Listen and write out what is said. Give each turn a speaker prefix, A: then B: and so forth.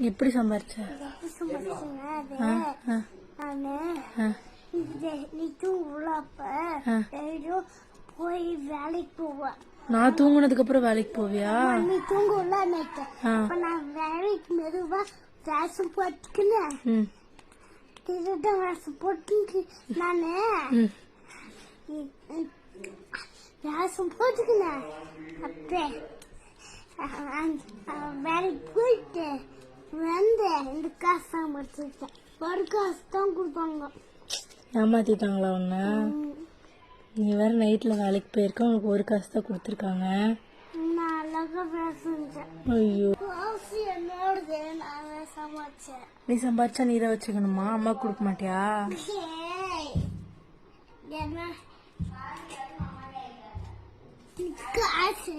A: எப்படி சம்பாரிச்ச?
B: போய் வேலைக்கு போவேன்
A: நான் தூங்குனதுக்கு அப்புறம் வேலைக்கு போவியா?
B: நீ தூங்குல நைட்டு நான் வேலைக்கு மெதுவா வேஷம் போட்டுக்கினேன்
A: ம்.
B: திருட வேஷம் போட்டு நானு போட்டுக்கினேன் அப்ப. வேலைக்கு போயிட்டு வந்து இந்த காசு சம்பாதிச்சிருக்கேன் ஒரு காசு தான் கொடுப்பாங்க.
A: ஏமாத்திட்டாங்களா உன்ன? நீ வேற நைட்ல வேலைக்கு போயிருக்க உனக்கு ஒரு காசு தான் கொடுத்துருக்காங்க.
B: நான்
A: ஐயோ.
B: என்னோடது நான்
A: நீ சம்பாரிச்சா நீரை வச்சுக்கணுமா? அம்மா கொடுக்க மாட்டியா?
B: காசு